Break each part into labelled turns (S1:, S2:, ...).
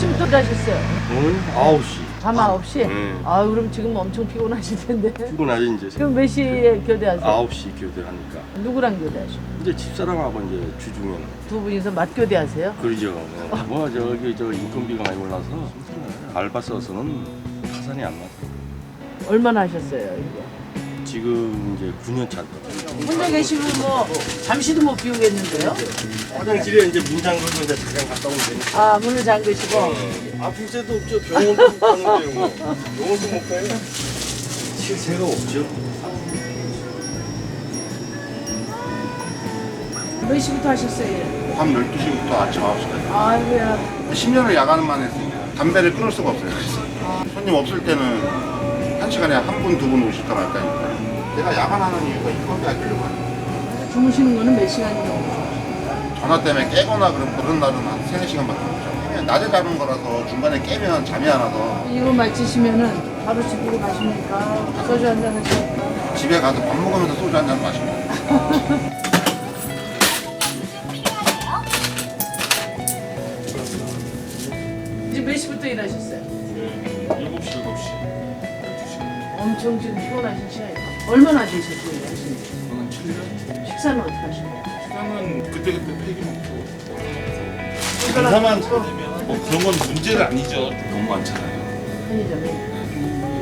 S1: 때 하셨어요?
S2: 오늘 9시.
S1: 밤 9시?
S2: 네.
S1: 아 그럼 지금 엄청 피곤하실 텐데.
S2: 피곤하지 이제.
S1: 그럼 몇 시에 교대하세요?
S2: 9시 교대하니까.
S1: 누구랑 교대하셔?
S2: 이제 집사람하고 이제 주중에는.
S1: 두 분이서 맞교대하세요?
S2: 그러죠. 네. 뭐 저기 저 인건비가 많이 올라서. 알바 써서는 가산이 안 나서.
S1: 얼마나 하셨어요 이거?
S2: 지금 이제 9년 차.
S1: 혼자 계시면 뭐 잠시도 못 비우겠는데요?
S2: 화장실에 이제 문장 걸고 이제 잠깐 갔다 오면 되니까.
S1: 아 문을 잠그시고
S2: 아플 때도 없죠. 병원도 못 가는데요. 뭐. 병원도 못 가요. 실세가 없죠.
S1: 몇 시부터 하셨어요?
S3: 밤 12시부터 아침 9시까지
S1: 아이고야
S3: 10년을 야간만 했으니까 담배를 끊을 수가 없어요 그래서 손님 없을 때는 한 시간에 한 분, 두 분 오실까 말까니 까 제가 야간하는 이유가 인건비 아끼려고 하는 거예요
S1: 주무시는 거는 몇 시간 정도?
S3: 전화 때문에 깨거나 그런 그런 날은 한 3, 4시간밖에 없죠 그냥 낮에 자는 거라서 중간에 깨면 잠이 안 와서
S1: 이거 마치시면은 바로 집으로 가십니까? 소주 한 잔 하시고
S3: 집에 가서 밥 먹으면서 소주 한 잔 마시고
S1: 이제 몇 시부터 일하셨어요?
S4: 7시, 7시.
S1: 엄청 지금 피곤하신 시간이에요 얼마나 되셨어요 지?
S4: 저는 7년.
S1: 식사는 어떻게 하시나요?
S4: 시간은 그때그때 폐기 먹고. 장사만 잘 되면 뭐 그런 건 문제가 아니죠. 너무 많잖아요.
S1: 편의점에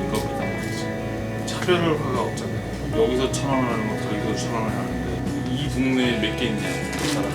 S4: 이거보다 말이죠. 차별화가 없잖아요. 여기서 천 원을 하는 거 저기서 천 원을 하는데 이 동네에 몇 개 있냐 그 사람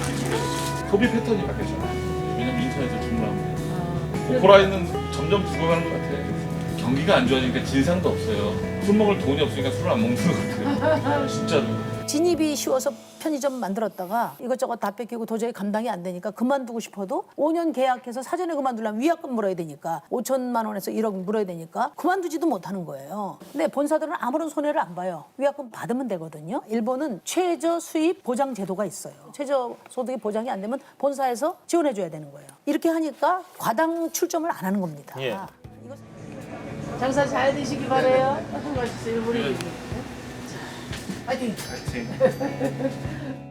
S4: 소비 패턴이 바뀌었잖아요. 왜냐면 인터넷을 주문하면
S1: 아,
S4: 오프라인은 점점 죽어가는 것 같아요. 경기가 안 좋아지니까 진상도 없어요. 술 먹을 돈이 없으니까 술을 안 먹는 것 같아요. 진짜로.
S5: 진입이 쉬워서 편의점 만들었다가 이것저것 다 뺏기고 도저히 감당이 안 되니까 그만두고 싶어도 5년 계약해서 사전에 그만두려면 위약금 물어야 되니까 5천만 원에서 1억 물어야 되니까 그만두지도 못하는 거예요. 근데 본사들은 아무런 손해를 안 봐요. 위약금 받으면 되거든요. 일본은 최저 수입 보장 제도가 있어요. 최저 소득이 보장이 안 되면 본사에서 지원해 줘야 되는 거예요. 이렇게 하니까 과당 출점을 안 하는 겁니다.
S4: 예.
S5: 이거
S1: 장사 잘 되시기 바래요. 맛있어요 일본에. 자, 파이팅.
S4: 파이팅.